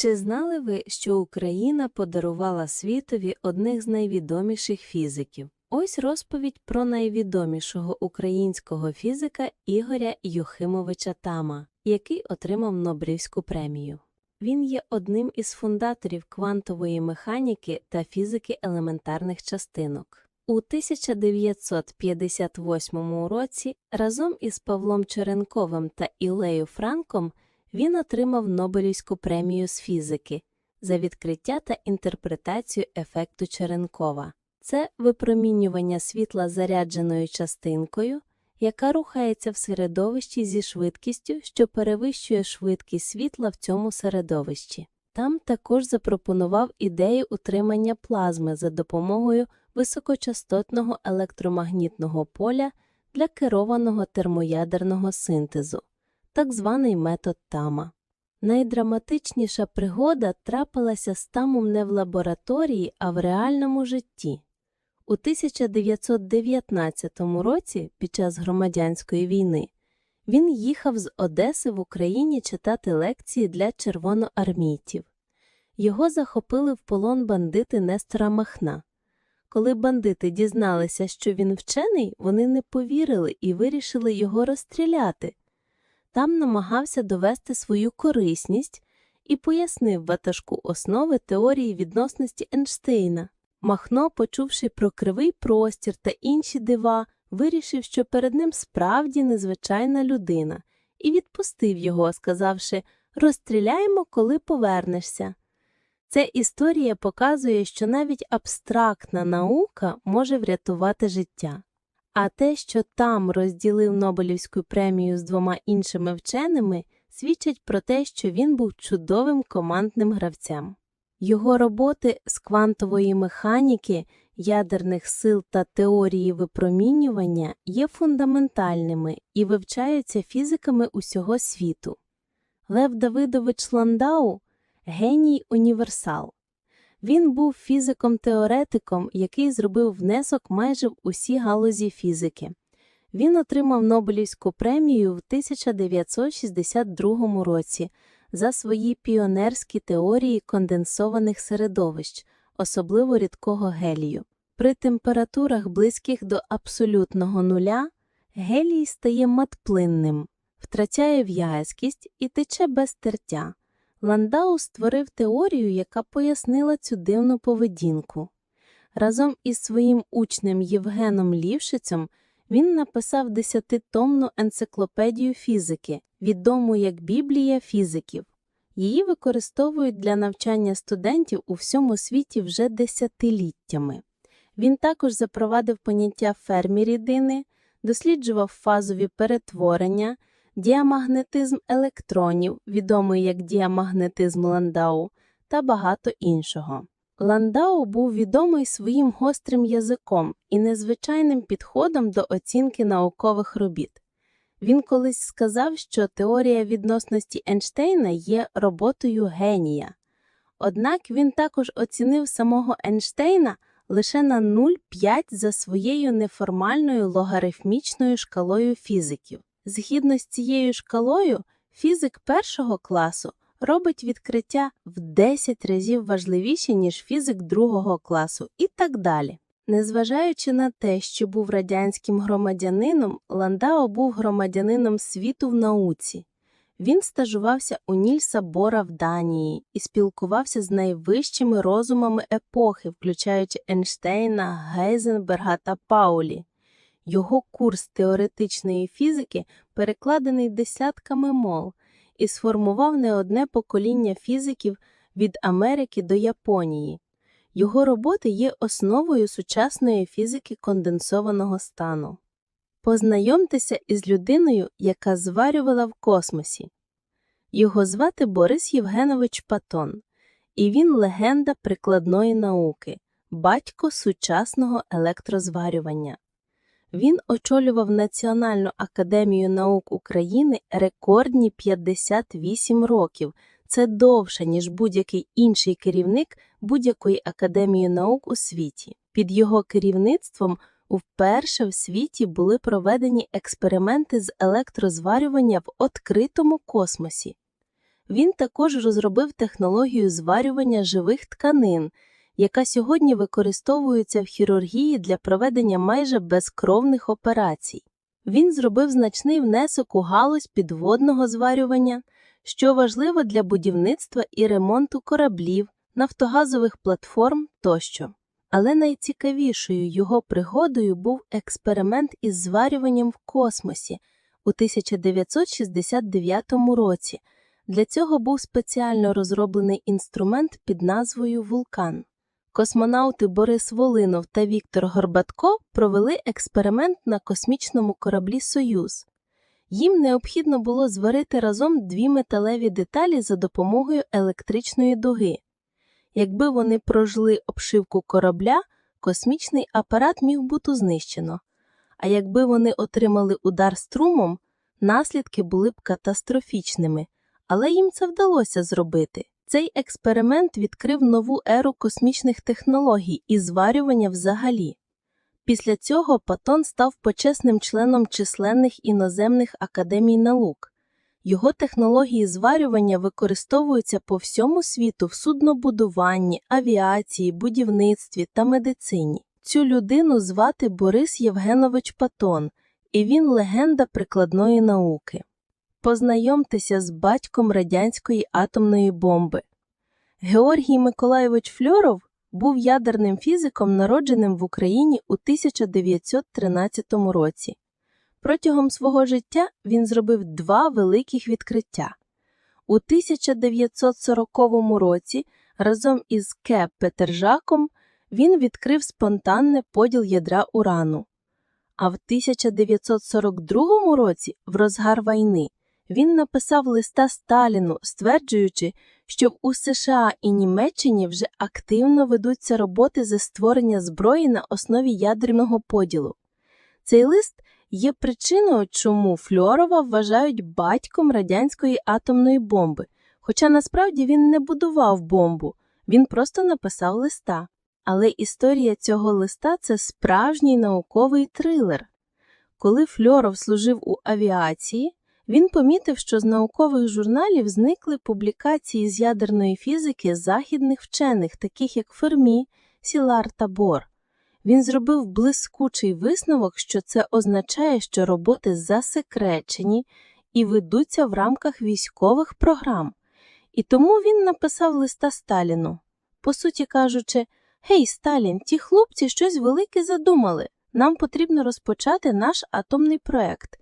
Чи знали ви, що Україна подарувала світові одних з найвідоміших фізиків? Ось розповідь про найвідомішого українського фізика Ігоря Юхимовича Тама, який отримав Нобелівську премію. Він є одним із фундаторів квантової механіки та фізики елементарних частинок. У 1958 році разом із Павлом Черенковим та Ілею Франком він отримав Нобелівську премію з фізики за відкриття та інтерпретацію ефекту Черенкова. Це випромінювання світла зарядженою частинкою, яка рухається в середовищі зі швидкістю, що перевищує швидкість світла в цьому середовищі. Там також запропонував ідею утримання плазми за допомогою високочастотного електромагнітного поля для керованого термоядерного синтезу, так званий метод Тама. Найдраматичніша пригода трапилася з Тамом не в лабораторії, а в реальному житті. У 1919 році, під час громадянської війни, він їхав з Одеси в Україні читати лекції для червоноармійців. Його захопили в полон бандити Нестора Махна. Коли бандити дізналися, що він вчений, вони не повірили і вирішили його розстріляти. Там намагався довести свою корисність і пояснив ватажку основи теорії відносності Ейнштейна. Махно, почувши про кривий простір та інші дива, вирішив, що перед ним справді незвичайна людина, і відпустив його, сказавши розстріляємо, коли повернешся. Ця історія показує, що навіть абстрактна наука може врятувати життя. А те, що там розділив Нобелівську премію з двома іншими вченими, свідчить про те, що він був чудовим командним гравцем. Його роботи з квантової механіки, ядерних сил та теорії випромінювання є фундаментальними і вивчаються фізиками усього світу. Лев Давидович Ландау геній універсал. Він був фізиком-теоретиком, який зробив внесок майже в усі галузі фізики. Він отримав Нобелівську премію в 1962 році за свої піонерські теорії конденсованих середовищ, особливо рідкого гелію. При температурах близьких до абсолютного нуля гелій стає матплинним, втрачає в'язкість і тече без тертя. Ландау створив теорію, яка пояснила цю дивну поведінку. Разом із своїм учнем Євгеном Лівшицем він написав десятитомну енциклопедію фізики, відому як Біблія фізиків. Її використовують для навчання студентів у всьому світі вже десятиліттями. Він також запровадив поняття фермі рідини, досліджував фазові перетворення, діамагнетизм електронів, відомий як діамагнетизм Ландау, та багато іншого. Ландау був відомий своїм гострим язиком і незвичайним підходом до оцінки наукових робіт. Він колись сказав, що теорія відносності Ейнштейна є роботою генія. Однак він також оцінив самого Ейнштейна лише на 0,5 за своєю неформальною логарифмічною шкалою фізиків. Згідно з цією шкалою, фізик першого класу робить відкриття в 10 разів важливіші, ніж фізик другого класу, і так далі. Незважаючи на те, що був радянським громадянином, Ландао був громадянином світу в науці. Він стажувався у Нільса Бора в Данії і спілкувався з найвищими розумами епохи, включаючи Ейнштейна, Гейзенберга та Паулі. Його курс теоретичної фізики перекладений десятками мол і сформував не одне покоління фізиків від Америки до Японії. Його роботи є основою сучасної фізики конденсованого стану. Познайомтеся із людиною, яка зварювала в космосі. Його звати Борис Євгенович Патон, і він легенда прикладної науки, батько сучасного електрозварювання. Він очолював Національну академію наук України рекордні 58 років. Це довше, ніж будь-який інший керівник будь-якої академії наук у світі. Під його керівництвом вперше в світі були проведені експерименти з електрозварювання в відкритому космосі. Він також розробив технологію зварювання живих тканин, яка сьогодні використовується в хірургії для проведення майже безкровних операцій. Він зробив значний внесок у галузь підводного зварювання, що важливо для будівництва і ремонту кораблів, нафтогазових платформ тощо. Але найцікавішою його пригодою був експеримент із зварюванням в космосі у 1969 році. Для цього був спеціально розроблений інструмент під назвою Вулкан. Космонавти Борис Волинов та Віктор Горбатко провели експеримент на космічному кораблі Союз. Їм необхідно було зварити разом дві металеві деталі за допомогою електричної дуги. Якби вони прожили обшивку корабля, космічний апарат міг бути знищено. А якби вони отримали удар струмом, наслідки були б катастрофічними. Але їм це вдалося зробити. Цей експеримент відкрив нову еру космічних технологій і зварювання взагалі. Після цього Патон став почесним членом численних іноземних академій наук. Його технології зварювання використовуються по всьому світу в суднобудуванні, авіації, будівництві та медицині. Цю людину звати Борис Євгенович Патон, і він легенда прикладної науки. Познайомтеся з батьком радянської атомної бомби. Георгій Миколайович Фльоров був ядерним фізиком, народженим в Україні у 1913 році. Протягом свого життя він зробив два великих відкриття. У 1940 році разом із К. Петержаком він відкрив спонтанний поділ ядра урану. А в 1942 році, в розгар війни, він написав листа Сталіну, стверджуючи, що у США і Німеччині вже активно ведуться роботи за створення зброї на основі ядерного поділу. Цей лист є причиною, чому Фльорова вважають батьком радянської атомної бомби, хоча насправді він не будував бомбу, він просто написав листа. Але історія цього листа це справжній науковий трилер. Коли Фльоров служив у авіації, він помітив, що з наукових журналів зникли публікації з ядерної фізики західних вчених, таких як Фермі, Сілар та Бор. Він зробив блискучий висновок, що це означає, що роботи засекречені і ведуться в рамках військових програм. І тому він написав листа Сталіну. По суті кажучи, Гей, Сталін, ті хлопці щось велике задумали. Нам потрібно розпочати наш атомний проект.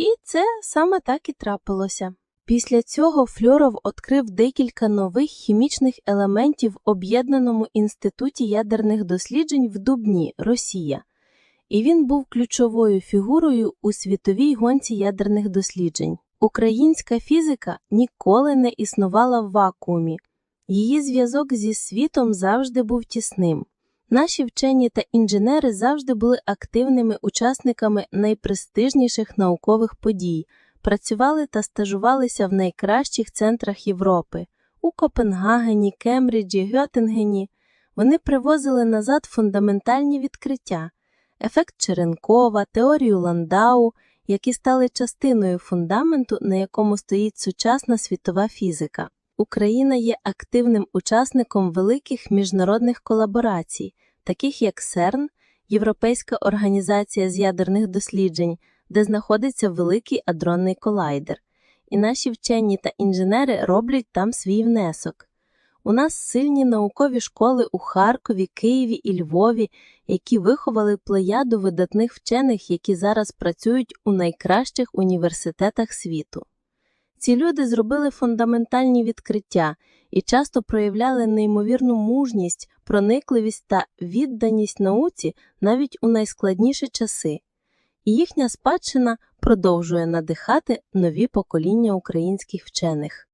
І це саме так і трапилося. Після цього Фльоров відкрив декілька нових хімічних елементів в Об'єднаному інституті ядерних досліджень в Дубні, Росія, і він був ключовою фігурою у світовій гонці ядерних досліджень. Українська фізика ніколи не існувала в вакуумі, її зв'язок зі світом завжди був тісним. Наші вчені та інженери завжди були активними учасниками найпрестижніших наукових подій, працювали та стажувалися в найкращих центрах Європи у Копенгагені, Кембриджі, Гьотингені. Вони привозили назад фундаментальні відкриття, ефект Черенкова, теорію Ландау, які стали частиною фундаменту, на якому стоїть сучасна світова фізика. Україна є активним учасником великих міжнародних колаборацій, таких як СЕРН, Європейська організація з ядерних досліджень, де знаходиться великий адронний колайдер, і наші вчені та інженери роблять там свій внесок. У нас сильні наукові школи у Харкові, Києві і Львові, які виховали плеяду видатних вчених, які зараз працюють у найкращих університетах світу. Ці люди зробили фундаментальні відкриття і часто проявляли неймовірну мужність, проникливість та відданість науці навіть у найскладніші часи, і їхня спадщина продовжує надихати нові покоління українських вчених.